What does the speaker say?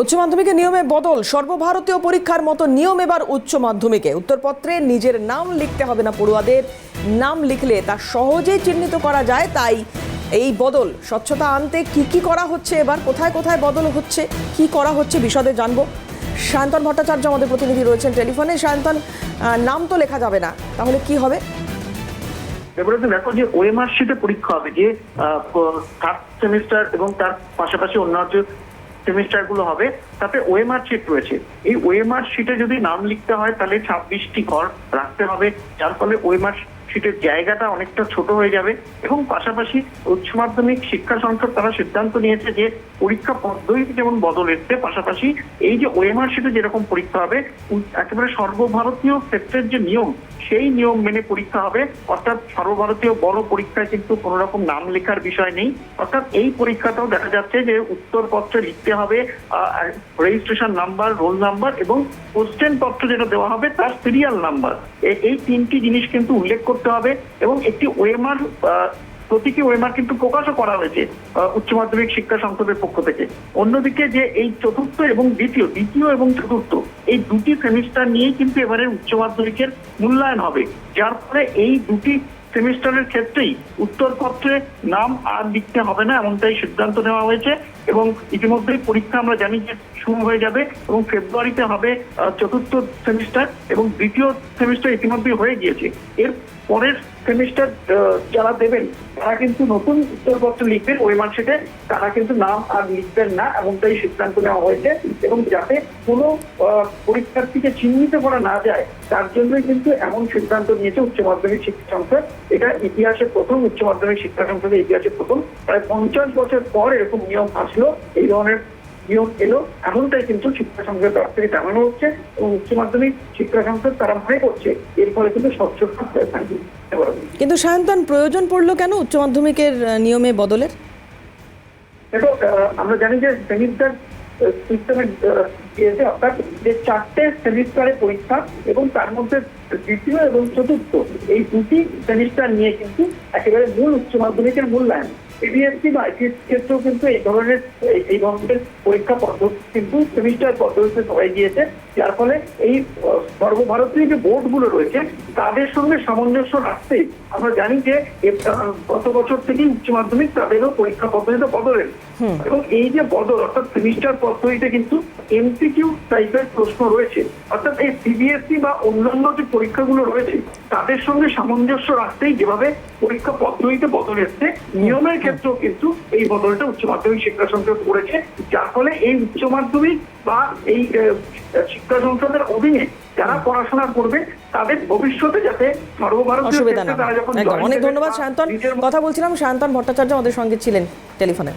উচ্চ মাধ্যমিকের নিয়মে বদল, সর্বভারতীয় পরীক্ষার মতো নিয়ম এবার উচ্চ মাধ্যমিকে। উত্তরপত্রে নিজের নাম লিখতে হবে না পড়ুয়াদের। নাম লিখলে তা সহজেই চিহ্নিত করা যায়, তাই এই বদল। স্বচ্ছতা আনতে কি কি করা হচ্ছে এবার? কোথায় কোথায় বদল হচ্ছে? কি করা হচ্ছে? বিশদে জানব। সায়ন্তন ভট্টাচার্য আমাদের প্রতিনিধি রয়েছেন টেলিফোনে। সায়ন্তন নাম তো লেখা যাবে না, তাহলে কি হবে? এবারে দেখো যে ওএমআর শিটে পরীক্ষা হবে যে থার্ড সেমিস্টার এবং তার পাশাপাশি সেমিস্টার গুলো হবে, তাতে ওএমআর শিট রয়েছে। এই ওএমআর শিটে যদি নাম লিখতে হয়, তাহলে ছাব্বিশটি ঘর রাখতে হবে। যার ফলে ওএমআর শিটের জায়গাটা অনেকটা ছোট হয়ে যাবে এবং পাশাপাশি উচ্চ মাধ্যমিক শিক্ষা সংসদ তারা সিদ্ধান্ত নিয়েছে যে পরীক্ষা পদ্ধতি যেমন বদল এসছে, পাশাপাশি এই যে ওএমআর শিটে যেরকম পরীক্ষা হবে একেবারে সর্বভারতীয় ক্ষেত্রের যে নিয়ম, সেই নিয়ম মেনে পরীক্ষা হবে। অর্থাৎ সর্বভারতীয় বড় পরীক্ষায় কিন্তু কোনো রকম নাম লেখার বিষয় নেই। অর্থাৎ এই পরীক্ষাটাও দেখা যাচ্ছে যে উত্তরপত্রে লিখতে হবে রেজিস্ট্রেশন নাম্বার রোল নাম্বার এবং কোশ্চেন পত্র যেটা দেওয়া হবে, তার সিরিয়াল নাম্বার এই তিনটি জিনিস কিন্তু উল্লেখ করতে হবে এবং একটি ওএমআর প্রতীকী ওয়েমার কিন্তু প্রকাশও করা হয়েছে উচ্চ মাধ্যমিক শিক্ষা সংসদের পক্ষ থেকে। অন্যদিকে যে এই চতুর্থ এবং দ্বিতীয় দ্বিতীয় এবং চতুর্থ, এই দুটি সেমিস্টার নিয়েই কিন্তু এবারে উচ্চ মাধ্যমিকের মূল্যায়ন হবে। যার ফলে এই দুটি সেমিস্টারের ক্ষেত্রেই উত্তরপত্রে নাম আর লিখতে হবে না, এমনটাই সিদ্ধান্ত নেওয়া হয়েছে এবং ইতিমধ্যেই পরীক্ষা আমরা জানি যে শুরু হয়ে যাবে এবং ফেব্রুয়ারিতে হবে চতুর্থ সেমিস্টার এবং দ্বিতীয় সেমিস্টার ইতিমধ্যেই হয়ে গিয়েছে। এর পরের সেমিস্টার যারা দেবেন, তারা কিন্তু নতুন উত্তরপত্র লিখবেন ওই মার্কশিটে। তারা কিন্তু নাম আর লিখবেন না এমনটাই সিদ্ধান্ত নেওয়া হয়েছে এবং যাতে কোনো পরীক্ষার্থীকে চিহ্নিত করা না যায়, তার জন্যই কিন্তু এমন সিদ্ধান্ত নিয়েছে উচ্চ মাধ্যমিক শিক্ষা সংসদ। এটা ইতিহাসে প্রথম উচ্চ মাধ্যমিক শিক্ষা সংসদের ইতিহাসে প্রথম। প্রায় পঞ্চাশ বছর পর এরকম নিয়ম আসলো। এই ধরনের নিয়ম এলো। এমনটাই কিন্তু শিক্ষা সংসদের তরফ থেকে জানানো হচ্ছে এবং উচ্চ মাধ্যমিক শিক্ষা সংসদ তারা মনে করছে এর ফলে কিন্তু স্বচ্ছ কিন্তু সায়ন্তন প্রয়োজন পড়ল কেন উচ্চ মাধ্যমিকের নিয়মে বদলের? দেখো আমরা জানি যে সেমিস্টার সিস্টেমে দিয়েছে অর্থাৎ যে চারটে সেমিস্টারে পরীক্ষা এবং তার মধ্যে দ্বিতীয় এবং চতুর্থ এই দুটি সেমিস্টার নিয়ে কিন্তু একেবারে মূল উচ্চ মাধ্যমিকের মূল্যায়ন এবিএসসি বা আইসিএস ক্ষেত্রেও কিন্তু এই ধরনের এই- ধরনের পরীক্ষা পদ্ধতি কিন্তু সেমিস্টার পদ্ধতিতে সবাই গিয়েছে যার ফলে এই সর্বভারতীয় যে বোর্ডগুলো রয়েছে তাদের সঙ্গে সামঞ্জস্য রাখতে আমরা জানি যে গত বছর থেকেই উচ্চ মাধ্যমিক তাদেরও পরীক্ষা পদ্ধতিতে বদলেন। এবং এই যে বদল অর্থাৎ সেমিস্টার পদ্ধতিতে কিন্তু এমসিকিউ টাইপের প্রশ্ন রয়েছে। অর্থাৎ এই সিবিএসসি বা অন্যান্য যে পরীক্ষাগুলো রয়েছে তাদের সঙ্গে সামঞ্জস্য রাখতেই যেভাবে পরীক্ষা পদ্ধতিতে বদল এসছে নিয়মের ক্ষেত্রেও কিন্তু এই বদলটা উচ্চ মাধ্যমিক শিক্ষা সংসদ করেছে। যার ফলে এই উচ্চ মাধ্যমিক বা এই শিক্ষা সংসদের অধীনে যারা পড়াশোনা করবে তাদের ভবিষ্যতে যাতে সর্বভারতীয় তারা যখন অনেক ধন্যবাদ সায়ন্তন কথা বলছিলাম সায়ন্তন ভট্টাচার্য আমাদের সঙ্গে ছিলেন টেলিফোনে।